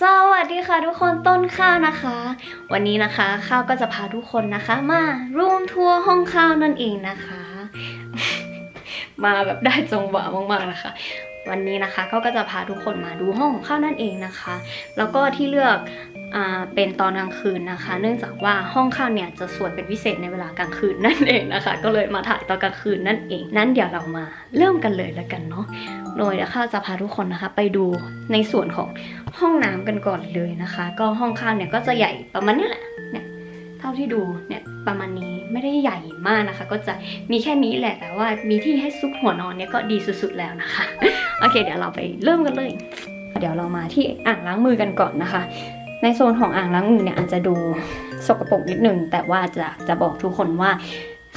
สวัสดีค่ะทุกคนต้นข้าวนะคะ วันนี้นะคะข้าวก็จะพาทุกคนนะคะ มาร่วมทัวร์ห้องข้าวนั่นเองนะคะ มาแบบได้จังหวะมากๆนะคะ วันนี้นะคะเขาก็จะพาทุกคนมาดูห้องข้าวนั่นเองนะคะ แล้วก็ที่เลือก เป็นตอนกลางคืนนะคะ เนื่องจากว่าห้องข้าวเนี่ยจะสวยเป็นพิเศษในเวลากลางคืนนั่นเองนะคะ ก็เลยมาถ่ายตอนกลางคืนนั่นเอง นั้นเดี๋ยวเรามาเริ่มกันเลยแล้วกันเนาะ โดยเดี๋ยวข้าวจะพาทุกคนนะคะ ไปดูในส่วนของห้องน้ำกันก่อนเลยนะคะ ก็ห้องข้าวเนี่ยก็จะใหญ่ประมาณนี้แหละ เนี่ยเท่าที่ดูเนี่ยประมาณนี้ไม่ได้ใหญ่มากนะคะ ก็จะมีแค่นี้แหละแต่ว่ามีที่ให้ซุกหัวนอนเนี่ยก็ดีสุดๆแล้วนะคะ โอเค เดี๋ยวเราไปเริ่มกันเลย เดี๋ยวเรามาที่อ่างล้างมือกันก่อนนะคะ ในโซนของอ่างล้างมือเนี่ยอาจจะดูสกปรกนิดนึง แต่ว่าจะจะบอกทุกคนว่า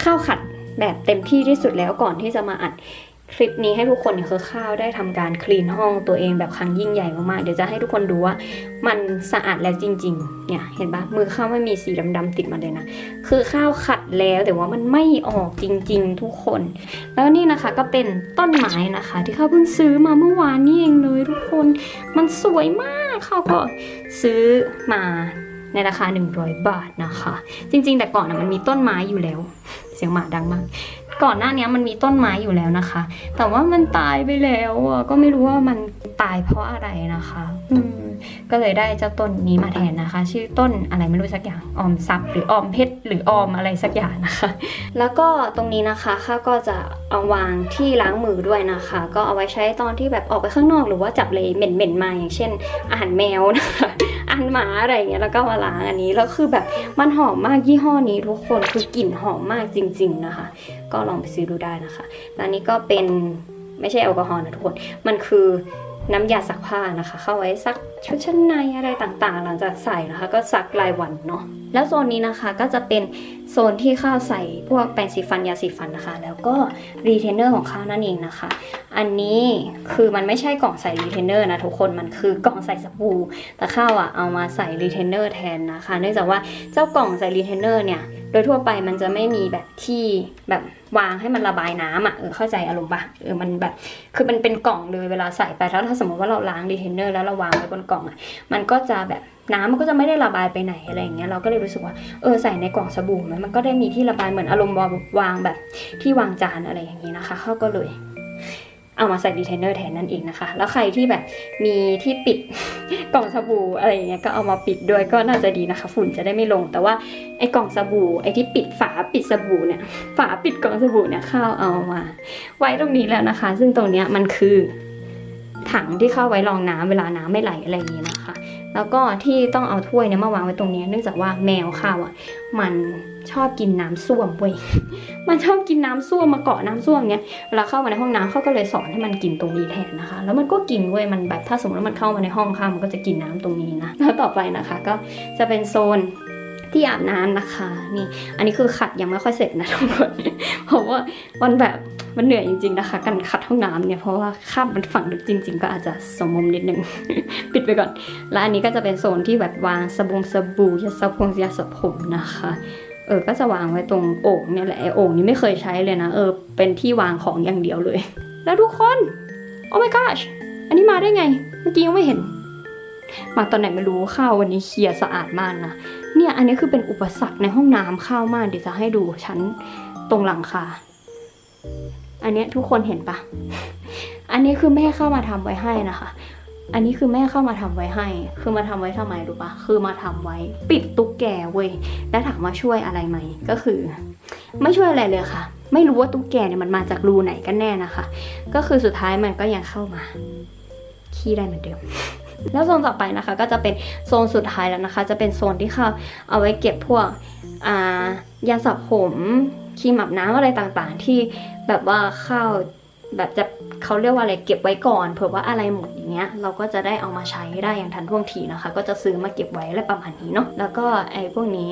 ข้าวขัดแบบเต็มที่ที่สุดแล้วก่อนที่จะมาอัดคลิปนี้ให้ทุกคนเนี่ยคือข้าวได้ทำการคลีนห้องตัวเองแบบครั้งยิ่งใหญ่มากๆ เดี๋ยวจะให้ทุกคนดูว่ามันสะอาดแล้วจริงๆ เนี่ยเห็นปะมือข้าวไม่มีสีดำๆติดมาเลยนะ คือข้าวขัดแล้วแต่ว่ามันไม่ออกจริงๆ ทุกคน แล้วนี่นะคะก็เป็นต้นไม้นะคะ ที่ข้าวเพิ่งซื้อมาเมื่อวานนี่เองเลยทุกคน มันสวยมาก เขาก็ซื้อมาในราคา 100 บาทนะคะ จริงๆ แต่ก่อนนะมันมีต้นไม้อยู่แล้ว เสียงหมาดังมาก ก่อนหน้านี้มันมีต้นไม้อยู่แล้วนะคะ แต่ว่ามันตายไปแล้วอะก็ไม่รู้ว่ามันตายเพราะอะไรนะคะ อืม ก็เลยได้เจ้าต้นนี้มาแทนนะคะ ชื่อต้นอะไรไม่รู้สักอย่างออมทรัพย์หรือออมเพชรหรือออมอะไรสักอย่างนะคะ แล้วก็ตรงนี้นะคะข้าก็จะเอาวางที่ล้างมือด้วยนะคะ ก็เอาไว้ใช้ตอนที่แบบออกไปข้างนอกหรือว่าจับเลยเหม็นๆมาอย่างเช่น อาหารแมวนะคะอาหารหมาอะไรเงี้ยแล้วก็มาล้างอันนี้แล้วคือแบบมันหอมมากยี่ห้อนี้ทุกคนคือกลิ่นหอมมากจริง ๆนะคะ ก็ลองไปซื้อดูได้นะคะแล้วอันนี้ก็เป็นไม่ใช่แอลกอฮอล์นะทุกคน มันคือน้ำยาซักผ้านะคะ เข้าไว้ซักชุดชั้นในอะไรต่างๆ หลังจากใส่นะคะ ก็ซักรายวันเนาะแล้วโซนนี้นะคะก็จะเป็นโซนที่ข้าวใส่พวกแปรงสีฟันยาสีฟันนะคะ แล้วก็รีเทนเนอร์ของข้าวนั่นเองนะคะ อันนี้คือมันไม่ใช่กล่องใส่รีเทนเนอร์นะทุกคนมันคือกล่องใส่สบู่แต่ข้าวอะเอามาใส่รีเทนเนอร์แทนนะคะ เนื่องจากว่าเจ้ากล่องใส่รีเทนเนอร์เนี่ยโดยทั่วไปมันจะไม่มีแบบที่แบบวางให้มันระบายน้ำอะเออเข้าใจอารมณ์ปะเออมันแบบคือมันเป็นกล่องเลยเวลาใส่ไปแล้วถ้าสมมติว่าเราล้างรีเทนเนอร์แล้วเราวางไว้บนกล่องอะมันก็จะแบบน้ำมันก็จะไม่ได้ระบายไปไหนอะไรอย่างเงี้ยเราก็เลยรู้สึกว่าเออใส่ในกล่องสบู่มันมันก็ได้มีที่ระบายเหมือนอารมณ์วางแบบที่วางจานอะไรอย่างงี้นะคะเขาก็เลยเอามาใส่ดีเทนเนอร์แทนนั่นเองนะคะ แล้วใครที่แบบมีที่ปิดกล่องสบู่อะไรอย่างเงี้ยก็เอามาปิดด้วยก็น่าจะดีนะคะ ฝุ่นจะได้ไม่ลง แต่ว่าไอ้กล่องสบู่ไอ้ที่ปิดฝาปิดสบู่เนี่ยฝาปิดกล่องสบู่เนี่ยข้าวเอามา ไว้ตรงนี้แล้วนะคะ ซึ่งตรงเนี้ยมันคือ ถังที่เข้าไว้รองน้ำเวลาน้ำไม่ไหลอะไรอย่างนี้นะคะ แล้วก็ที่ต้องเอาถ้วยเนี่ยมาวางไว้ตรงนี้ เนื่องจากว่าแมวข้าวอะมันชอบกินน้ำส้วมเว้ย มันชอบกินน้ำส้วมมาเกาะน้ำส้วมเนี้ย เวลาเข้ามาในห้องน้ำเขาก็เลยสอนให้มันกินตรงนี้แทนนะคะ แล้วมันก็กินเว้ย มันแบบถ้าสมมติว่ามันเข้ามาในห้องข้ามันก็จะกินน้ำตรงนี้นะ แล้วต่อไปนะคะ ก็จะเป็นโซน ที่อาบน้ำนะคะ นี่ อันนี้คือขัดยังไม่ค่อยเสร็จนะทุกคนเพราะว่ามันแบบมันเหนื่อยจริง ๆนะคะ การขัดห้องน้ำเนี่ยเพราะว่าคาบมันฝังลึกจริง ๆ ก็อาจจะสมมุมนิดนึง ปิดไปก่อน แล้วอันนี้ก็จะเป็นโซนที่แบบวางสบงสบู่ยาสระผมยาสระผมนะคะเออ ก็จะวางไว้ตรงโอ่งเนี่ยแหละไอโอ่งนี้ไม่เคยใช้เลยนะ เออ เป็นที่วางของอย่างเดียวเลย แล้วทุกคน โอ้ my gosh อันนี้มาได้ไง เมื่อกี้ยังไม่เห็น มาตอนไหนไม่รู้ข้าววันนี้เคลียร์สะอาดมากนะ เนี่ยอันนี้คือเป็นอุปสรรคในห้องน้ำข้าวมากเดี๋ยวจะให้ดูชั้นตรงหลังคา อันนี้ทุกคนเห็นปะอันนี้คือแม่เข้ามาทำไว้ให้นะคะ อันนี้คือแม่เข้ามาทำไว้ให้ คือมาทำไว้ทำไมรู้ปะคือมาทำไว้ ปิดตุ๊กแกเว้ย แล้วถามว่าช่วยอะไรไหม ก็คือ ไม่ช่วยอะไรเลยค่ะ ไม่รู้ว่าตุ๊กแกเนี่ยมันมาจากรูไหนกันแน่นะคะ ก็คือสุดท้ายมันก็ยังเข้ามา ขี้ได้เหมือนเดิม แล้วโซนต่อไปนะคะ ก็จะเป็นโซนสุดท้ายแล้วนะคะ จะเป็นโซนที่เขาเอาไว้เก็บพวกายาสระผมครีมอาบน้ำอะไรต่างๆ ที่แบบว่าเข้าแบบจะเขาเรียกว่าอะไรเก็บไว้ก่อนเผื่อว่าอะไรหมดอย่างเงี้ยเราก็จะได้เอามาใช้ได้อย่างทันท่วงทีนะคะ ก็จะซื้อมาเก็บไว้อะไรประมาณนี้เนาะแล้วก็ไอ้พวกนี้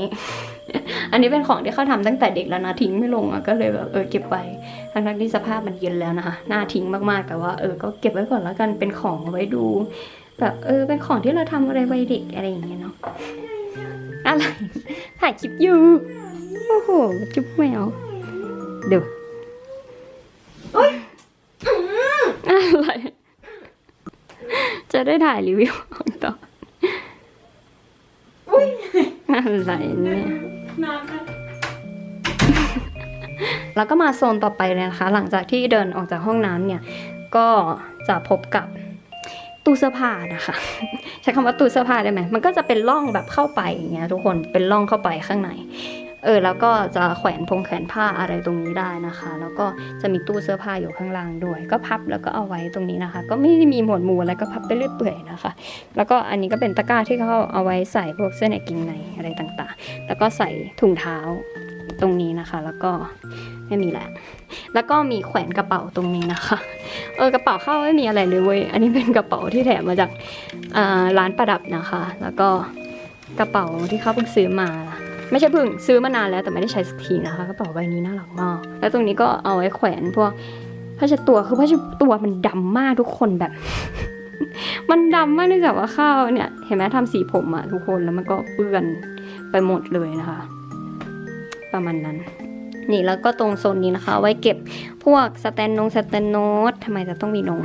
อันนี้เป็นของที่เขาทำตั้งแต่เด็กแล้วนะทิ้งไม่ลงอะก็เลยแบบเออเก็บไว้ทั้งๆที่สภาพมันเย็นแล้วนะคะน่าทิ้งมากๆแต่ว่าเออก็เก็บไว้ก่อนแล้วกันเป็นของเอาไว้ดู แบบเออเป็นของที่เราทำอะไรวัยเด็กอะไรอย่างเงี้ยเนาะอะไรถ่ายคลิปอยู่โอ้โหจุ๊บแมวเดี๋ยวอะไรจะได้ถ่ายรีวิวต่ออะไรเนี่ยนานค่ะแล้วก็มาโซนต่อไปเลยนะคะ หลังจากที่เดินออกจากห้องน้ำเนี่ย ก็จะพบกับ ตู้เสื้อผ้านะคะ ใช้คำว่าตู้เสื้อผ้าได้ไหมมันก็จะเป็นร่องแบบเข้าไปอย่างเงี้ยทุกคนเป็นร่องเข้าไปข้างในเออแล้วก็จะแขวนพงแขวนผ้าอะไรตรงนี้ได้นะคะ แล้วก็จะมีตู้เสื้อผ้าอยู่ข้างล่างด้วย ก็พับแล้วก็เอาไว้ตรงนี้นะคะ ก็ไม่ได้มีหมวดหมู่อะไรก็พับไปเรื่อยเปื่อยนะคะ แล้วก็อันนี้ก็เป็นตะกร้าที่เขาเอาไว้ใส่พวกเสื้อในกิ้งในอะไรต่างๆ แล้วก็ใส่ถุงเท้า ตรงนี้นะคะ แล้วก็ไม่มีแหละแล้วก็มีแขวนกระเป๋าตรงนี้นะคะ เออกระเป๋าเข้าไม่มีอะไรเลยเว้ยอันนี้เป็นกระเป๋าที่แถมมาจากร้านประดับนะคะ แล้วก็กระเป๋าที่เขาเพิ่งซื้อมาไม่ใช่เพิ่งซื้อมานานแล้วแต่ไม่ได้ใช้สักทีนะคะกระเป๋าใบนี้น่ารักมากแล้วตรงนี้ก็เอาไว้แขวนพวกผ้าเช็ดตัวคือผ้าเช็ดตัวมันดำมากทุกคนแบบ มันดำมากเนื่องจากว่าข้าวเนี่ย เห็นไหมทำสีผมอะทุกคนแล้วมันก็เปื้อนไปหมดเลยนะคะ ประมาณนั้น นี่แล้วก็ตรงโซนนี้นะคะ ไว้เก็บพวกสแตนนงสแตนโนตทำไมจะต้องมีนง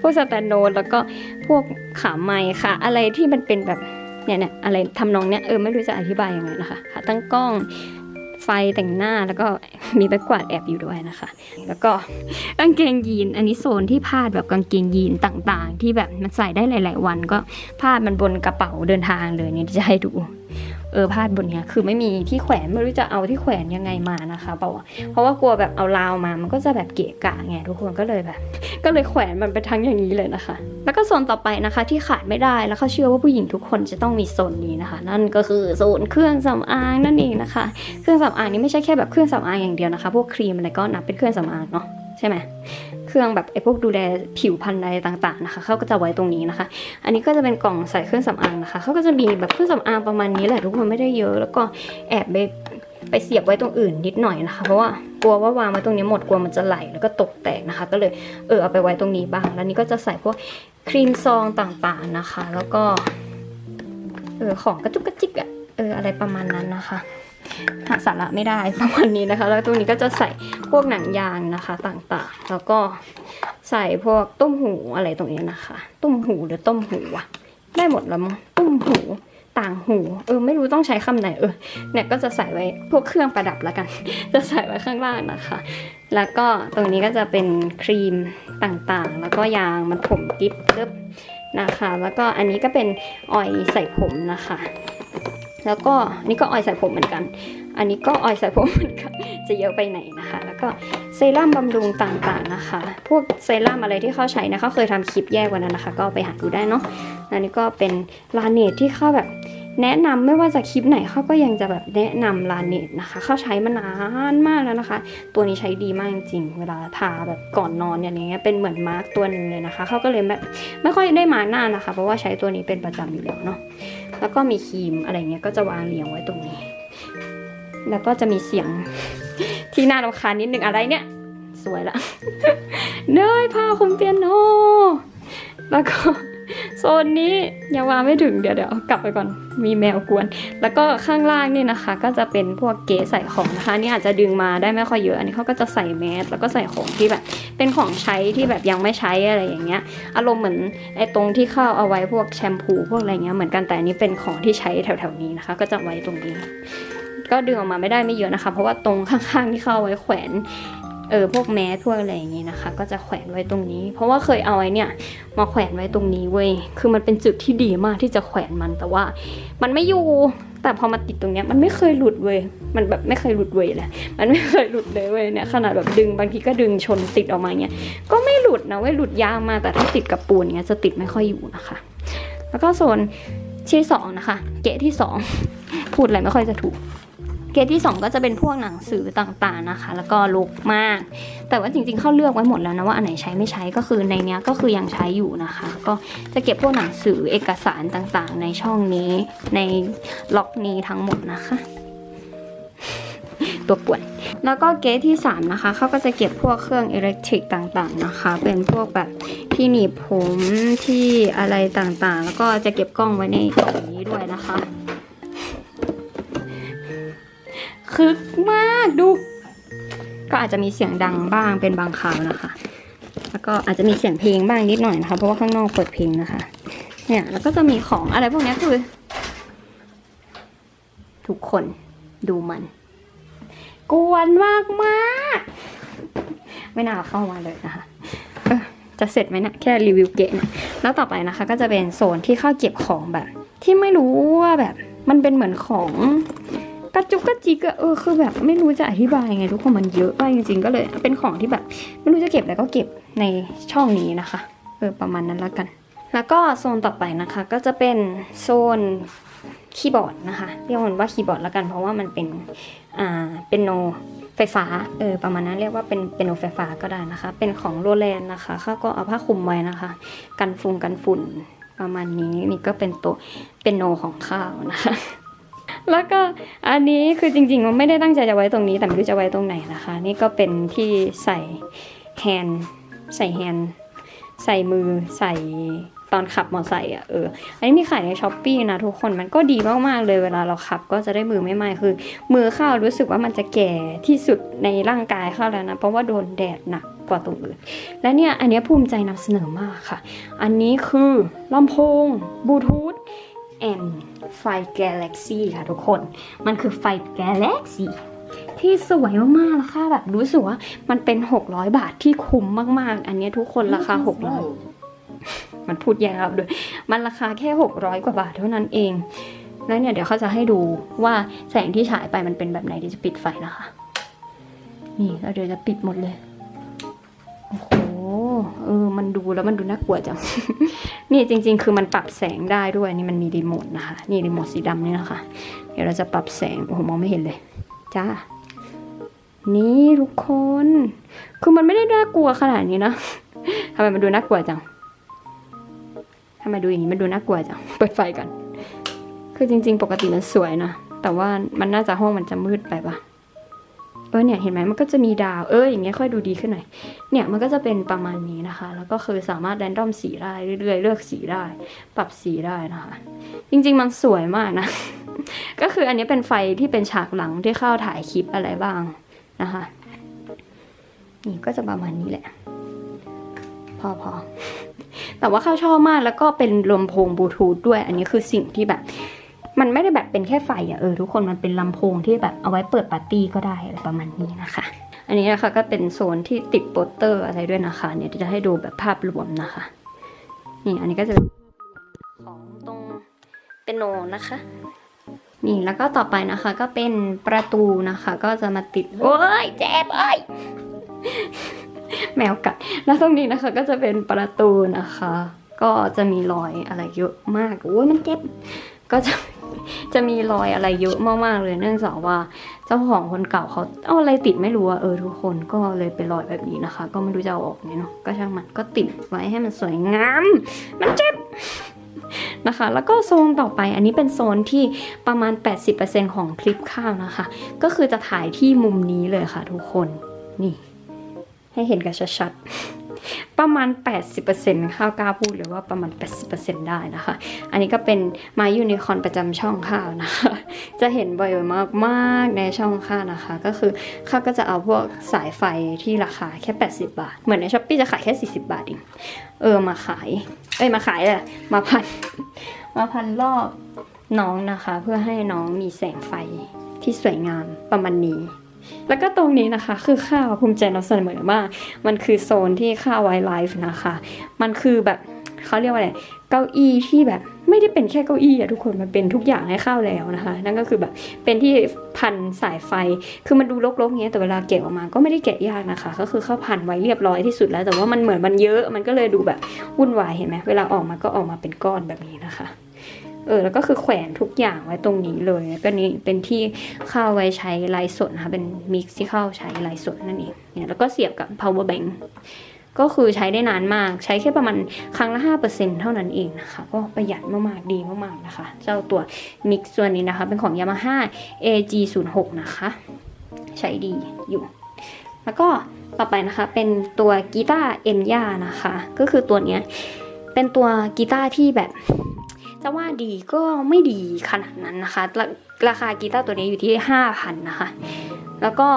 พวกสแตนโนตแล้วก็พวกขาไม้ค่ะ อะไรที่มันเป็นแบบเนี่ยเนี่ยอะไรทำนองเนี้ยเออไม่รู้จะอธิบายยังไงนะคะขาตั้งกล้องไฟแต่งหน้าแล้วก็มีแบกกวาดแอบอยู่ด้วยนะคะ แล้วก็กางเกงยีน อันนี้โซนที่พาดแบบกางเกงยีนต่างๆ ที่แบบมันใส่ได้หลาย ๆ วันก็พาดมันบนกระเป๋าเดินทางเลยเนี่ยจะให้ดู เออพาดบนเนี้ยคือไม่มีที่แขวนไม่รู้จะเอาที่แขวนยังไงมานะคะเปล่าอะเพราะว่ากลัวแบบเอาราวมามันก็จะแบบเกะกะไงทุกคนก็เลยแบบ ก็เลยแขวนมันไปทั้งอย่างนี้เลยนะคะ แล้วก็โซนต่อไปนะคะที่ขาดไม่ได้แล้วเขาเชื่อว่าผู้หญิงทุกคนจะต้องมีโซนนี้นะคะ นั่นก็คือโซนเครื่องสำอางนั่นเองนะคะ เครื่องสำอางนี้ไม่ใช่แค่แบบเครื่องสำอางอย่างเดียวนะคะ พวกครีมอะไรก็นับเป็นเครื่องสำอางเนาะใช่ไหม เครื่องแบบไอ้พวกดูแลผิวพรรณอะไรต่างๆนะคะเขาก็จะไว้ตรงนี้นะคะ อันนี้ก็จะเป็นกล่องใส่เครื่องสำอางนะคะเขาก็จะมีแบบเครื่องสำอางประมาณนี้แหละทุกคนไม่ได้เยอะ แล้วก็แอบไปไปเสียบไว้ตรงอื่นนิดหน่อยนะคะ เพราะว่ากลัวว่าวางไว้ตรงนี้หมดกลัวมันจะไหลแล้วก็ตกแตกนะคะ ก็เลยเออเอาไปไว้ตรงนี้บ้าง แล้วนี่ก็จะใส่พวกครีมซองต่างๆนะคะ แล้วก็เออของกระจุกกระจิกอะเอออะไรประมาณนั้นนะคะ หาสาระไม่ได้ประมาณนี้นะคะ แล้วตรงนี้ก็จะใส่พวกหนังยางนะคะต่างๆ แล้วก็ใส่พวกต้มหูอะไรตรงนี้นะคะ ต้มหูหรือต้มหูอะได้หมดแล้วมั้งตุ้มหูต่างหู เออไม่รู้ต้องใช้คำไหนเออเนี่ยก็จะใส่ไว้พวกเครื่องประดับแล้วกัน จะใส่ไว้ข้างล่างนะคะ แล้วก็ตรงนี้ก็จะเป็นครีมต่างๆ แล้วก็ยางมันผมกิ๊บเลิบนะคะ แล้วก็อันนี้ก็เป็นออยล์ใส่ผมนะคะ แล้วก็อันนี้ก็ออยล์ใส่ผมเหมือนกัน อันนี้ก็ออยล์ใส่ผมเหมือนกัน จะเยอะไปไหนนะคะ แล้วก็เซรั่มบำรุงต่างๆนะคะ พวกเซรั่มอะไรที่เขาใช้นะเขาเคยทำคลิปแยกวันนั้นนะคะ ก็ไปหาดูได้เนาะ อันนี้ก็เป็นลาเนตที่เข้าแบบ แนะนำไม่ว่าจะคลิปไหนเขาก็ยังจะแบบแนะนำลาเนตนะคะเขาใช้มานานมากแล้วนะคะ ตัวนี้ใช้ดีมากจริงเวลาทาแบบก่อนนอนเนี่ยอย่างเงี้ยเป็นเหมือนมาร์กตัวหนึ่งเลยนะคะเขาก็เลยแบบไม่ค่อยได้มาหน้านะคะ เพราะว่าใช้ตัวนี้เป็นประจำอยู่แล้วเนาะแล้วก็มีครีมอะไรเงี้ยก็จะวางเรียงไว้ตรงนี้ แล้วก็จะมีเสียงที่น่ารำคาญนิดนึงอะไรเนี่ย สวยละเนยผ้าคุมเปียโนแล้วก็ โซนนี้ยังวางไม่ถึงเดี๋ยวเดี๋ยวกลับไปก่อนมีแมวกวน แล้วก็ข้างล่างนี่นะคะ ก็จะเป็นพวกเก๋ใส่ของนะคะนี่อาจจะดึงมาได้ไม่ค่อยเยอะอันนี้เขาก็จะใส่แมสแล้วก็ใส่ของที่แบบเป็นของใช้ที่แบบยังไม่ใช้อะไรอย่างเงี้ย อารมณ์เหมือนไอ้ตรงที่เข้าเอาไว้พวกแชมพูพวกอะไรเงี้ยเหมือนกันแต่อันนี้เป็นของที่ใช้แถวๆนี้นะคะ ก็จะไว้ตรงนี้ก็ดึงออกมาไม่ได้ไม่เยอะนะคะ เพราะว่าตรงข้างๆที่เข้าเอาไว้แขวน เออพวกแมสพวกอะไรอย่างงี้นะคะ ก็จะแขวนไว้ตรงนี้ เพราะว่าเคยเอาไว้เนี่ยมาแขวนไว้ตรงนี้เว้ยคือมันเป็นจุดที่ดีมากที่จะแขวนมันแต่ว่า มันไม่อยู่แต่พอมาติดตรงเนี้ยมันไม่เคยหลุดเว้ยมันแบบไม่เคยหลุดเว้ยเลยมันไม่เคยหลุดเลยเว้ยเนี่ยขนาดแบบดึงบางทีก็ดึงชนติดออกมาเงี้ยก็ไม่หลุดนะเว้ยหลุดยากมากแต่ถ้าติดกับปูนเงี้ยจะติดไม่ค่อยอยู่นะคะ แล้วก็โซนที่สองนะคะ เกะที่สองพูดอะไรไม่ค่อยจะถูก เกตที่ 2 ก็จะเป็นพวกหนังสือต่างๆนะคะ แล้วก็ลุกมาก แต่ว่าจริงๆเข้าเลือกไว้หมดแล้วนะว่าอันไหนใช้ไม่ใช้ก็คือในเนี้ยก็คือยังใช้อยู่นะคะ ก็จะเก็บพวกหนังสือเอกสารต่างๆ ในช่องนี้ในล็อกนี้ทั้งหมดนะคะ ตัวป่วนแล้วก็เกตที่ 3 นะคะ เขาก็จะเก็บพวกเครื่องอิเล็กทริกต่างๆนะคะ เป็นพวกแบบที่หนีบผมที่อะไรต่างๆ แล้วก็จะเก็บกล้องไว้ในกล่องนี้ด้วยนะคะ คึกมากดู ก็อาจจะมีเสียงดังบ้างเป็นบางคราวนะคะ แล้วก็อาจจะมีเสียงเพลงบ้างนิดหน่อยนะคะ เพราะว่าข้างนอกเปิดเพลงนะคะ เนี่ยแล้วก็จะมีของอะไรพวกนี้คือ ทุกคนดูมัน กวนมากมากไม่น่าเข้ามาเลยนะคะจะเสร็จไหมเนะแค่รีวิวเกะเนี่ยแล้วต่อไปนะคะ ก็จะเป็นโซนที่เข้าเก็บของแบบ ที่ไม่รู้ว่าแบบมันเป็นเหมือนของ ระจุกกระจิกอะเออคือแบบไม่รู้จะอธิบายไงทุกคนมันเยอะมากจริงๆก็เลย เป็นของที่แบบไม่รู้จะเก็บแล้วก็เก็บในช่องนี้นะคะเออประมาณนั้นแล้วกัน แล้วก็โซนต่อไปนะคะก็จะเป็นโซนคีย์บอร์ดนะคะเรียกมันว่าคีย์บอร์ดแล้วกัน เพราะว่ามันเป็นอ่าเป็นโนไฟฟ้าเออประมาณนั้นเรียกว่าเป็นเป็นโนไฟฟ้าก็ได้นะคะ เป็นของโรแลนนะคะเขาก็เอาผ้าคลุมไว้นะคะ กันฝุ่นกันฝุ่นประมาณนี้นี่ก็เป็นตัวเป็นโนของข้าวนะคะ แล้วก็อันนี้คือจริงๆมันไม่ได้ตั้งใจจะไว้ตรงนี้ แต่ไม่รู้จะไว้ตรงไหนนะคะ นี่ก็เป็นที่ใส่แฮนด์ใส่แฮนด์ใส่มือใส่ตอนขับมอเตอร์ไซค์อะเอออันนี้มีขายในช้อปปีนะทุกคนมันก็ดีมากๆเลยเวลาเราขับก็จะได้มือไม่ไหม้คือ มือข้าวรู้สึกว่ามันจะแก่ที่สุดในร่างกายข้าวแล้วนะ เพราะว่าโดนแดดหนักกว่าตรงอื่น และเนี่ยอันนี้ภูมิใจนำเสนอมากค่ะ อันนี้คือลำโพงบลูทูธ แอนไฟ Galaxy ค่ะทุกคน มันคือไฟ Galaxy ที่สวยมากๆราคาแบบรู้สึกว่ามันเป็น 600 บาทที่คุ้มมาก ๆ อันเนี้ยทุกคนราคา 600 มันพูดแย่ครับด้วย มันราคาแค่ 600 กว่าบาทเท่านั้นเอง แล้วเนี่ยเดี๋ยวเขาจะให้ดูว่าแสงที่ฉายไปมันเป็นแบบไหนเดี๋ยวจะปิดไฟนะคะ นี่แล้วเดี๋ยวจะปิดหมดเลยโอ้โห เออ มันดูแล้วมันดูน่ากลัวจัง นี่จริง ๆ คือมันปรับแสงได้ด้วยนี่มันมีรีโมทนะคะ นี่รีโมทสีดำนี่นะคะ เดี๋ยวเราจะปรับแสง โอ้โหมองไม่เห็นเลย จ้า นี่ทุกคน คือมันไม่ได้น่ากลัวขนาดนี้นะทำไมมันดูน่ากลัวจังทำไมดูอย่างนี้มันดูน่ากลัวจัง เปิดไฟก่อน คือจริง ๆ ปกติมันสวยนะ แต่ว่ามันน่าจะห้องมันจะมืดไปปะ เออเนี่ยเห็นไหมมันก็จะมีดาวเอออย่างเงี้ยค่อยดูดีขึ้นหน่อยเนี่ยมันก็จะเป็นประมาณนี้นะคะ แล้วก็คือสามารถแรนดอมสีได้เรื่อยๆ เลือกสีได้ ปรับสีได้นะคะ จริงๆมันสวยมากนะ ก็คืออันนี้เป็นไฟที่เป็นฉากหลังที่เข้าถ่ายคลิปอะไรบ้างนะคะนี่ก็จะประมาณนี้แหละ พอพอแต่ว่าเข้าชอบมากแล้วก็เป็นลำโพงบลูทูธด้วย อันนี้คือสิ่งที่แบบ มันไม่ได้แบบเป็นแค่ไฟอะเออทุกคนมันเป็นลำโพงที่แบบเอาไว้เปิดปาร์ตี้ก็ได้อะไรประมาณนี้นะคะ อันนี้นะคะก็เป็นโซนที่ติดโปสเตอร์อะไรด้วยนะคะเนี่ยจะให้ดูแบบภาพรวมนะคะนี่อันนี้ก็จะของตรงเป็นโนนะคะ นี่แล้วก็ต่อไปนะคะก็เป็นประตูนะคะ ก็จะมาติดโอ้ยเจ็บเอ้ยแมวกัดแล้วตรงนี้นะคะก็จะเป็นประตูนะคะ ก็จะมีรอยอะไรเยอะมากโอ้ยมันเจ็บ ก็จะจะมีรอยอะไรเยอะมากๆเลย เนื่องจากว่าเจ้าของคนเก่าเขาเอาอะไรติดไม่รู้อะเออทุกคนก็เลยเป็นรอยแบบนี้นะคะ ก็ไม่รู้จะเอาออกไงเนาะก็ช่างมันก็ติดไว้ให้มันสวยงาม มันเจ็บนะคะ แล้วก็โซนต่อไปอันนี้เป็นโซนที่ประมาณ 80%ของคลิปข้าวนะคะ ก็คือจะถ่ายที่มุมนี้เลยค่ะทุกคนนี่ ให้เห็นกันชัดๆ ประมาณ 80%ข้าวกล้าพูดเลยว่าประมาณ 80%ได้นะคะ อันนี้ก็เป็นไม้ยูนิคอนประจำช่องข้าวนะคะ จะเห็นบ่อยมากๆในช่องข้าวนะคะ ก็คือข้าวก็จะเอาพวกสายไฟที่ราคาแค่ 80 บาท เหมือนในช้อปปี้จะขายแค่ 40 บาทเองเออมาขาย เอ้ยมาขายเลยมาพันมาพันรอบน้องนะคะ เพื่อให้น้องมีแสงไฟที่สวยงามประมาณนี้ แล้วก็ตรงนี้นะคะ คือข้าวภูมิใจนำเสนอมาก มันคือโซนที่ข้าวไวไลฟ์นะคะ มันคือแบบเขาเรียกว่าอะไรเก้าอี้ที่แบบไม่ได้เป็นแค่เก้าอี้อะทุกคนมันเป็นทุกอย่างให้ข้าวแล้วนะคะ นั่นก็คือแบบเป็นที่พันสายไฟ คือมันดูรกๆเงี้ยแต่เวลาแกะออกมาก็ไม่ได้แกะยากนะคะ ก็คือเข้าพันไว้เรียบร้อยที่สุดแล้ว แต่ว่ามันเหมือนมันเยอะมันก็เลยดูแบบวุ่นวายเห็นไหมเวลาออกมาก็ออกมาเป็นก้อนแบบนี้นะคะ เออแล้วก็คือแขวนทุกอย่างไว้ตรงนี้เลยแล้วก็นี้เป็นที่เข้าไว้ใช้ไลฟ์สดนะคะเป็นมิกซ์ที่เข้าใช้ไลฟ์สดนั่นเองเนี่ยแล้วก็เสียบกับ power bank ก็คือใช้ได้นานมากใช้แค่ประมาณครั้งละ 5%เท่านั้นเองนะคะ ก็ประหยัดมากๆดีมากๆนะคะ เจ้าตัวมิกซ์ตัวนี้นะคะ เป็นของ Yamaha AG06 นะคะ ใช้ดีอยู่ แล้วก็ต่อไปนะคะ เป็นตัวกีตาร์เอ็นย่านะคะ ก็คือตัวเนี้ยเป็นตัวกีตาร์ที่แบบ จะว่าดีก็ไม่ดีขนาดนั้นนะคะราราคากีตาร์ตัวนี้อยู่ที่ 5,000นะคะ แล้วก็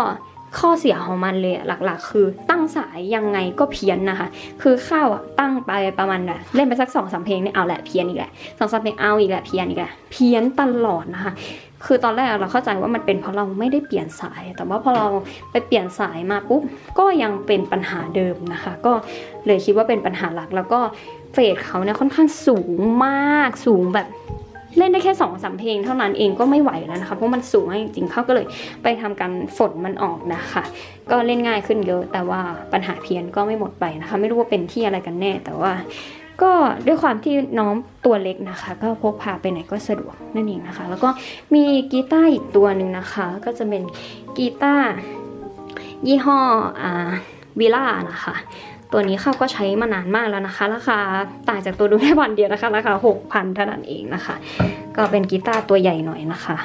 ข้อเสียของมันเลยหลักๆ คือตั้งสายยังไงก็เพี้ยนนะคะ คือข้าวอะตั้งไปประมาณแบบเล่นไปสักสองสามเพลงเนี่ยเอาแหละเพี้ยนอีกแหละสองสามเพลงเอาอีกแหละเพี้ยนอีกแหละเพี้ยนตลอดนะคะ คือตอนแรกเราเข้าใจว่ามันเป็นเพราะเราไม่ได้เปลี่ยนสาย แต่ว่าพอเราไปเปลี่ยนสายมาปุ๊บก็ยังเป็นปัญหาเดิมนะคะ ก็เลยคิดว่าเป็นปัญหาหลักแล้วก็ เฟสเขาเนี่ยค่อนข้างสูงมากสูงแบบเล่นได้แค่สองสามเพลงเท่านั้นเองก็ไม่ไหวแล้วนะคะเพราะมันสูงมากจริงๆเขาก็เลยไปทำการฝนมันออกนะคะ ก็เล่นง่ายขึ้นเยอะแต่ว่าปัญหาเพี้ยนก็ไม่หมดไปนะคะ ไม่รู้ว่าเป็นที่อะไรกันแน่แต่ว่า ก็ด้วยความที่น้องตัวเล็กนะคะ ก็พกพาไปไหนก็สะดวกนั่นเองนะคะ แล้วก็มีกีตาร์อีกตัวหนึ่งนะคะ ก็จะเป็นกีตาร์ยี่ห้ออ่าวิล่านะคะ ตัวนี้เขาก็ใช้มานานมากแล้วนะคะ ราคาต่างจากตัวดูแค่วันเดียวนะคะ ราคา6,000เท่านั้นเองนะคะ ก็เป็นกีตาร์ตัวใหญ่หน่อยนะคะ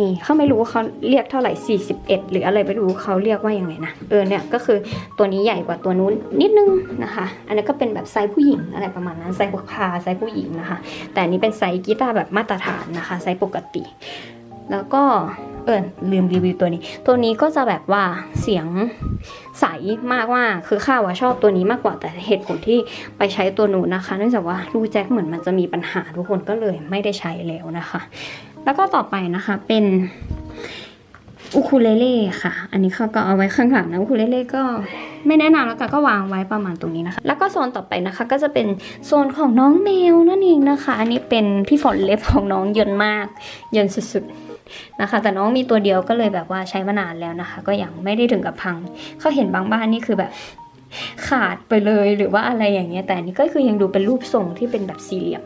นี่เขาไม่รู้เขาเรียกเท่าไหร่ 41 หรืออะไรไม่รู้เขาเรียกว่ายังไงนะ เออเนี่ยก็คือตัวนี้ใหญ่กว่าตัวนู้นนิดนึงนะคะ อันนี้ก็เป็นแบบไซส์ผู้หญิงอะไรประมาณนั้นไซส์พกพาไซส์ผู้หญิงนะคะ แต่อันนี้เป็นไซส์กีตาร์แบบมาตรฐานนะคะไซส์ปกติ แล้วก็เออลืมรีวิวตัวนี้ ตัวนี้ก็จะแบบว่าเสียงใสมากว่าคือข้าว่าชอบตัวนี้มากกว่าแต่เหตุผลที่ไปใช้ตัวนู้นนะคะ เนื่องจากว่ารูแจ็คเหมือนมันจะมีปัญหาทุกคนก็เลยไม่ได้ใช้แล้วนะคะ แล้วก็ต่อไปนะคะเป็นอูคูเลเล่ค่ะ อันนี้เขาก็เอาไว้ข้างหลังนะอูคูเลเล่ก็ไม่แนะนำแล้วกันก็วางไว้ประมาณตรงนี้นะคะ แล้วก็โซนต่อไปนะคะ ก็จะเป็นโซนของน้องแมวนั่นเองนะคะ อันนี้เป็นพี่ฝนเล็บของน้องเยินมาก เยินสุดๆ นะคะ แต่น้องมีตัวเดียวก็เลยแบบว่าใช้มานานแล้วนะคะ ก็ยังไม่ได้ถึงกับพัง เขาเห็นบางบ้านนี่คือแบบขาดไปเลยหรือว่าอะไรอย่างเงี้ยแต่นนี้ก็คือยังดูเป็นรูปทรงที่เป็นแบบสี่เหลี่ยม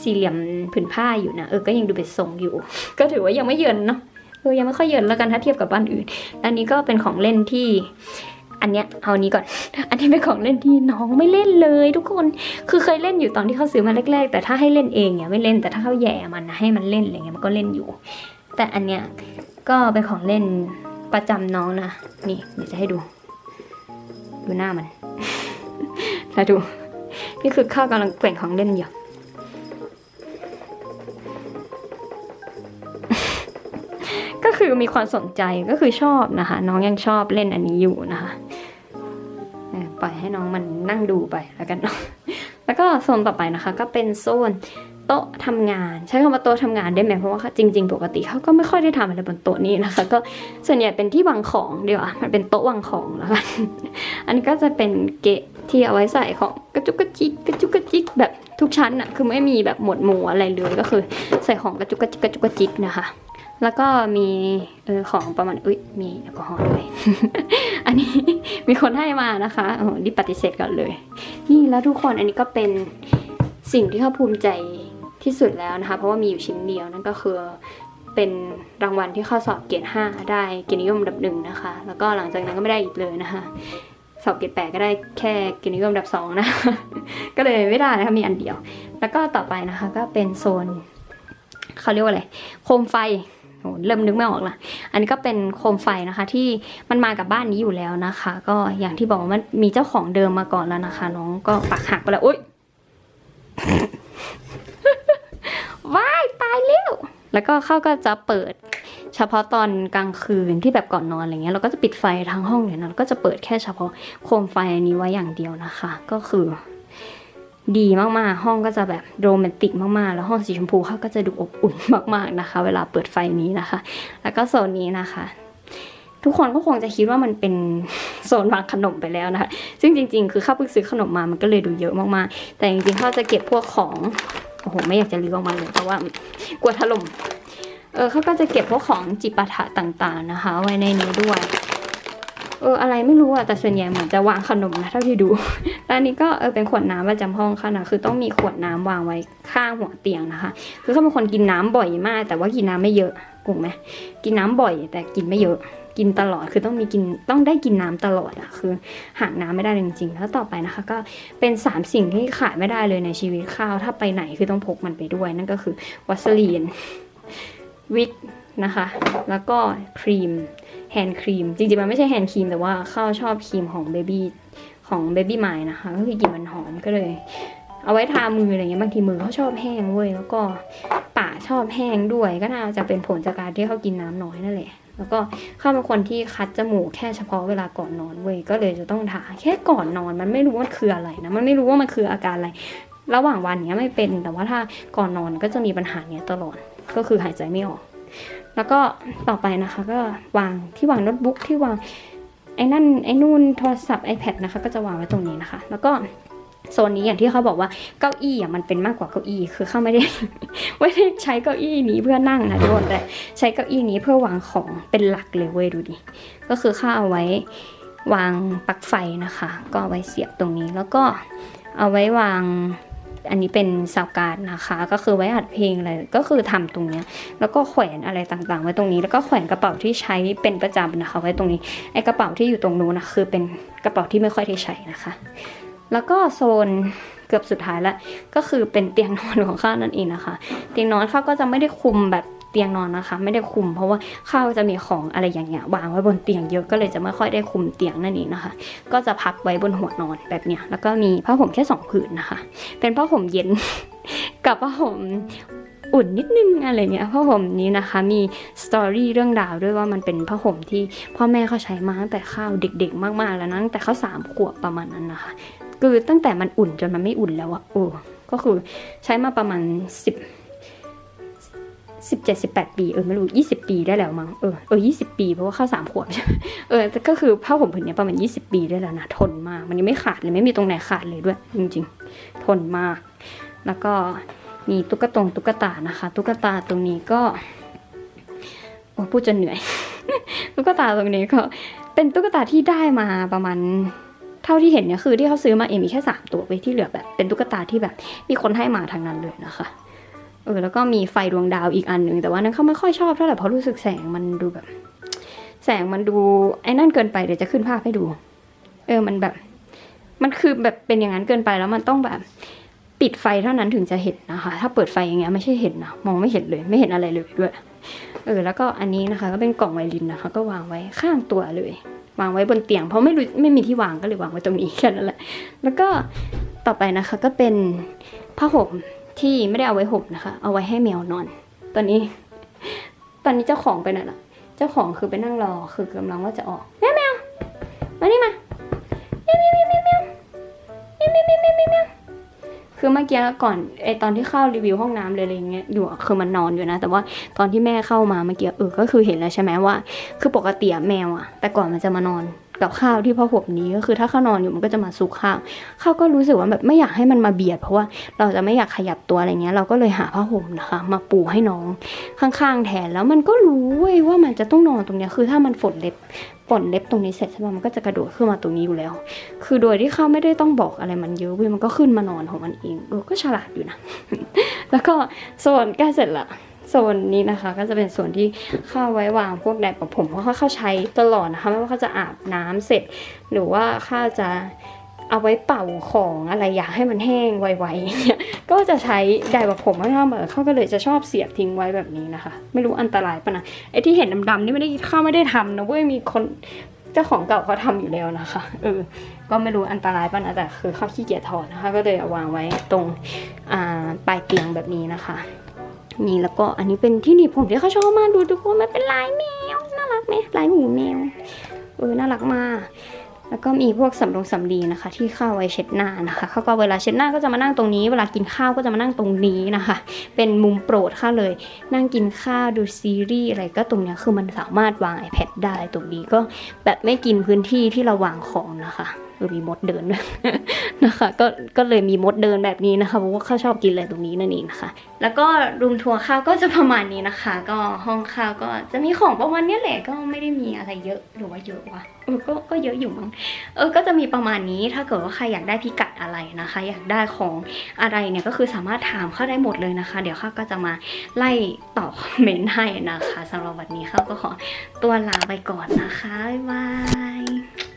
สี่เหลี่ยมผืนผ้าอยู่นะเออก็ยังดูเป็นทรงอยู่ ก็ถือว่ายังไม่เยินเนาะเออยังไม่ค่อยเยินแล้วกันถ้าเทียบกับบ้านอื่น อันนี้ก็เป็นของเล่นที่ อันเนี้ยเอานี้ก่อน อันนี้เป็นของเล่นที่น้องไม่เล่นเลยทุกคน คือเคยเล่นอยู่ตอนที่เขาซื้อมาแรกๆ แต่ถ้าให้เล่นเองเนี่ยไม่เล่น แต่ถ้าเขาแย่มันนะให้มันเล่นอะไรเงี้ยมันก็เล่นอยู่ แต่อันเนี้ยก็เป็นของเล่นประจำน้องนะ นี่เดี๋ยวจะให้ดู ดูหน้ามัน แล้วดู นี่คือข้าวกำลังแกว่งของเล่นอยู่ คือมีความสนใจก็คือชอบนะคะ น้องยังชอบเล่นอันนี้อยู่นะคะปล่อยให้น้องมันนั่งดูไปแล้วกันเนาะแล้วก็โซนต่อไปนะคะ ก็เป็นโซนโต๊ะทำงาน ใช้คำว่าโต๊ะทำงานได้ไหมเพราะว่าจริง ๆ ปกติเขาก็ไม่ค่อยได้ทำอะไรบนโต๊ะนี้นะคะ ก็ส่วนใหญ่เป็นที่วางของเดียวอะมันเป็นโต๊ะวางของแล้วกันอันนี้ก็จะเป็นเกะที่เอาไว้ใส่ของกระจุกกระจิกกระจุกกระจิกแบบทุกชั้นอะคือไม่มีแบบหมวดหมู่อะไรเลยก็คือ ใส่ของกระจุกกระจิกกระจุกกระจิกนะคะ แล้วก็มีเออของประมาณ อุ้ยมีแอลกอฮอล์ด้วย อันนี้มีคนให้มานะคะโอ้โหรีบปฏิเสธก่อนเลย นี่แล้วทุกคนอันนี้ก็เป็นสิ่งที่เขาภูมิใจที่สุดแล้วนะคะ เพราะว่ามีอยู่ชิ้นเดียวนั่นก็คือเป็นรางวัลที่เข้าสอบเกรด5ได้เกียรตินิยมอันดับหนึ่งนะคะ แล้วก็หลังจากนั้นก็ไม่ได้อีกเลยนะคะ สอบเกรดแปดก็ได้แค่เกียรตินิยมอันดับสองนะ ก็เลยไม่ได้นะคะมีอันเดียว แล้วก็ต่อไปนะคะก็เป็นโซนเขาเรียกว่าอะไร โคมไฟ เริ่มนึกไม่ออกละอันนี้ก็เป็นโคมไฟนะคะ ที่มันมากับบ้านนี้อยู่แล้วนะคะ ก็อย่างที่บอกว่ามันมีเจ้าของเดิมมาก่อนแล้วนะคะ น้องก็ปักหักไปแล้วอุ้ยว้ายตายแล้วแล้วก็เขาก็จะเปิดเฉพาะตอนกลางคืนที่แบบก่อนนอนอะไรเงี้ยเราก็จะปิดไฟทั้งห้องเลยนะแล้วก็จะเปิดแค่เฉพาะโคมไฟอันนี้ไว้อย่างเดียวนะคะ ก็คือ ดีมากๆ ห้องก็จะแบบโรแมนติกมากๆ แล้วห้องสีชมพูเขาก็จะดูอบอุ่นมากๆนะคะ เวลาเปิดไฟนี้นะคะ แล้วก็โซนนี้นะคะ ทุกคนก็คงจะคิดว่ามันเป็นโซนวางขนมไปแล้วนะคะ ซึ่งจริง ๆ คือข้าวเพิ่งซื้อขนมมามันก็เลยดูเยอะมากๆ แต่จริงๆเขาจะเก็บพวกของโอ้โหไม่อยากจะลื้อออกมาเลยเพราะว่ากลัวถล่มเออเขาก็จะเก็บพวกของจิปาถะต่างๆนะคะ ไว้ในนี้ด้วย เอออะไรไม่รู้อะแต่ส่วนใหญ่เหมือนจะวางขนมนะเท่าที่ดูแล้วอันนี้ก็เออเป็นขวดน้ำประจำห้องค่ะนะคือต้องมีขวดน้ำวางไว้ข้างหัวเตียงนะคะ คือเขาเป็นคนกินน้ำบ่อยมาก แต่ว่ากินน้ำไม่เยอะถูกไหมกินน้ำบ่อย แต่กินไม่เยอะ กินตลอดคือต้องมีกินต้องได้กินน้ำตลอดอะคือหากน้ำไม่ได้จริงๆ แล้วต่อไปนะคะ ก็เป็นสามสิ่งที่ขาดไม่ได้เลยในชีวิตข้าวถ้าไปไหนคือต้องพกมันไปด้วย นั่นก็คือวัสลีนวิกนะคะ แล้วก็ครีม แฮนด์ครีม จริงๆ มันไม่ใช่แฮนด์ครีม แต่ว่าข้าวชอบครีมของเบบี้ของเบบี้ไมนะคะ ก็คือกลิ่นมันหอมก็เลย เอาไว้ทามืออะไรเงี้ยบางทีมือเขาชอบแห้งเว้ยแล้วก็ปากชอบแห้งด้วยก็น่าจะเป็นผลจากการที่เขากินน้ำน้อยนั่นแหละแล้วก็เข้าเป็นคนที่คัดจมูกแค่เฉพาะเวลาก่อนนอนเว้ยก็เลยจะต้องทาแค่ก่อนนอนมันไม่รู้ว่ามันคืออะไรนะมันไม่รู้ว่ามันคืออาการอะไร ระหว่างวันเนี้ยไม่เป็นแต่ว่าถ้าก่อนนอนก็จะมีปัญหาเนี้ยตลอดก็คือหายใจไม่ออก แล้วก็ต่อไปนะคะก็วางที่วางโน้ตบุ๊กที่วางไอ้นั่นไอ้นู่นโทรศัพท์ iPad นะคะ ก็จะวางไว้ตรงนี้นะคะ แล้วก็โซนนี้อย่างที่เขาบอกว่าเก้าอี้อะมันเป็นมากกว่าเก้าอี้คือเขาไม่ได้ไม่ได้ใช้เก้าอี้นี้เพื่อนั่งนะทุกคนแต่ใช้เก้าอี้นี้เพื่อวางของเป็นหลักเลยเว้ยดูดิก็คือข้าเอาไว้วางปลั๊กไฟนะคะ ก็เอาไว้เสียบตรงนี้แล้วก็เอาไว้วาง อันนี้เป็นสาวการ์ดนะคะ ก็คือไว้อัดเพลงอะไรก็คือทำตรงเนี้ยแล้วก็แขวนอะไรต่างๆ ไว้ตรงนี้ แล้วก็แขวนกระเป๋าที่ใช้เป็นประจำนะคะ ไว้ตรงนี้ไอกระเป๋าที่อยู่ตรงนู้นนะคือเป็นกระเป๋าที่ไม่ค่อยได้ใช้นะคะ แล้วก็โซนเกือบสุดท้ายละก็คือเป็นเตียงนอนของข้านั่นเองนะคะ เตียงนอนข้าก็จะไม่ได้คุมแบบ เตียงนอนนะคะ ไม่ได้คุม เพราะว่าข้าวจะมีของอะไรอย่างเงี้ยวางไว้บนเตียงเยอะก็เลยจะไม่ค่อยได้คุมเตียงนั่นเองนะคะ ก็จะพับไว้บนหัวนอนแบบเนี้ยแล้วก็มีผ้าห่มแค่สองผืนนะคะ เป็นผ้าห่มเย็นกับผ้าห่มอุ่นนิดนึงอะไรเงี้ยผ้าห่มนี้นะคะ มีสตอรี่เรื่องราวด้วยว่ามันเป็นผ้าห่มที่พ่อแม่เขาใช้มาตั้งแต่ข้าวเด็กๆ มากๆแล้วนะตั้งแต่เขาสามขวบประมาณนั้นนะคะคือตั้งแต่มันอุ่นจนมันไม่อุ่นแล้วอะโอ้ก็คือใช้มาประมาณสิ สิบเจ็ดสิบแปดปี เออไม่รู้ยี่สิบปีได้แล้วมั้ง เออ เออยี่สิบปี เพราะว่าเข้าสามขวบใช่ไหมเออแต่ก็คือผ้าห่มผืนเนี้ยประมาณยี่สิบปีได้แล้วนะ ทนมาก มันยังไม่ขาดเลย ไม่มีตรงไหนขาดเลยด้วย จริงๆ ทนมาก แล้วก็มีตุ๊กตงตุ๊กตานะคะ ตุ๊กตาตรงนี้ก็ โอ้พูดจนเหนื่อย ตุ๊กตาตรงนี้ก็ เป็นตุ๊กตาที่ได้มาประมาณเท่าที่เห็นเนี่ยคือที่เขาซื้อมาเองมีแค่สามตัวไปที่เหลือแบบเป็นตุ๊กตาที่แบบมีคนให้มาทางนั้นเลยนะคะ เออแล้วก็มีไฟดวงดาวอีกอันหนึ่งแต่ว่านั้นเขาไม่ค่อยชอบเท่าไหร่เพราะรู้สึกแสงมันดูแบบ แสงมันดูไอ้นั่นเกินไปเดี๋ยวจะขึ้นภาพให้ดู เออมันแบบ มันคือแบบเป็นอย่างนั้นเกินไปแล้วมันต้องแบบ ปิดไฟเท่านั้นถึงจะเห็นนะคะ ถ้าเปิดไฟอย่างเงี้ยไม่ใช่เห็นนะมองไม่เห็นเลย ไม่เห็นอะไรเลยด้วย เออ แล้วก็อันนี้นะคะ ก็เป็นกล่องไวลินนะคะ ก็วางไว้ข้างตัวเลยวางไว้บนเตียง เพราะไม่รู้ไม่มีที่วางก็เลยวางไว้ตรงนี้แค่นั้นแหละแล้วก็ต่อไปนะคะก็เป็นผ้าห่ม ที่ไม่ได้เอาไว้ห่มนะคะ เอาไว้ให้แมวนอน ตอนนี้ ตอนนี้เจ้าของไปไหนล่ะเจ้าของคือไปนั่งรอ คือกำลังว่าจะออกแมวแมวมานี่มาแมวแมวแมวแมวแมวแมวแมวแมวคือเมื่อกี้ก่อนไอตอนที่เข้ารีวิวห้องน้ำเลยอะไรเงี้ยอยู่คือมันนอนอยู่นะ แต่ว่าตอนที่แม่เข้ามาเมื่อกี้เออก็คือเห็นแล้วใช่ไหมว่า คือปกติแมวอะแต่ก่อนมันจะมานอน กับข้าวที่พ่อห่มนี้ก็คือถ้าข้าวนอนอยู่มันก็จะมาซุกข้าวข้าวก็รู้สึกว่าแบบไม่อยากให้มันมาเบียด เพราะว่าเราจะไม่อยากขยับตัวอะไรเงี้ย เราก็เลยหาผ้าห่มนะคะ มาปูให้น้องข้างๆแทนแล้วมันก็รู้เว้ยว่ามันจะต้องนอนตรงเนี้ยคือถ้ามันฝนเล็บฝนเล็บตรงนี้เสร็จใช่ไหมมันก็จะกระโดดขึ้นมาตรงนี้อยู่แล้ว คือโดยที่ข้าวไม่ได้ต้องบอกอะไรมันเยอะเว้ยมันก็ขึ้นมานอนของมันเองเออก็ฉลาดอยู่นะ แล้วก็โซนใกล้เสร็จละ นนี้นะคะ ก็จะเป็นส่วนที่เข้าไว้วางพวกแดดประผมเพราะว่าเขาใช้ตลอดนะคะไม่ว่าเขาจะอาบน้ำเสร็จ หรือว่าข้าจะเอาไว้เป่าของอะไรอยากให้มันแห้งไวๆเงี้ยก็จะใช้ไดร์ประผมมากๆเหมือเขาก็เลยจะชอบเสียบทิ้งไว้แบบนี้นะคะ ไม่รู้อันตรายปะนะไอ้ที่เห็นดำๆนี่ไม่ได้ข้าไม่ได้ทำนะเว้ยมีคนเจ้าของเก่าเขาทำอยู่แล้วนะคะเออก็ไม่รู้อันตรายป่ะนะแต่คือเขาขี้เกียจถอดนะคะ ก็เลยเอาวางไว้ตรงปลายเตียงแบบนี้นะคะ นี่แล้วก็อันนี้เป็นที่หนีบผมที่เขาชอบมากดูทุกคนมันเป็นลายแมวน่ารักไหมลายหูแมวเออน่ารักมาก แล้วก็มีพวกสำรองสำลีนะคะ ที่เข้าไว้เช็ดหน้านะคะเขาก็เวลาเช็ดหน้าก็จะมานั่งตรงนี้ เวลากินข้าวก็จะมานั่งตรงนี้นะคะ เป็นมุมโปรดข้าเลย นั่งกินข้าวดูซีรีส์อะไรก็ตรงเนี้ยคือมันสามารถวาง iPad ได้ตรงนี้ก็แบบไม่กินพื้นที่ที่เราวางของนะคะเออมีมดเดินด้วย นะคะ ก็ก็เลยมีมดเดินแบบนี้นะคะเพราะว่าข้าชอบกินอะไรตรงนี้นั่นเองนะคะ แล้วก็รูมทัวร์ข้าวก็จะประมาณนี้นะคะ ก็ห้องข้าวก็จะมีของประมาณนี้แหละก็ไม่ได้มีอะไรเยอะหรือว่าเยอะวะเออก็ก็เยอะอยู่มั้งเออก็จะมีประมาณนี้ถ้าเกิดว่าใครอยากได้พิกัดอะไรนะคะ อยากได้ของอะไรเนี่ยก็คือสามารถถามเข้าได้หมดเลยนะคะ เดี๋ยวข้าก็จะมาไล่ตอบคอมเมนต์ให้นะคะสำหรับวันนี้ข้าก็ขอตัวลาไปก่อนนะคะบ๊ายบาย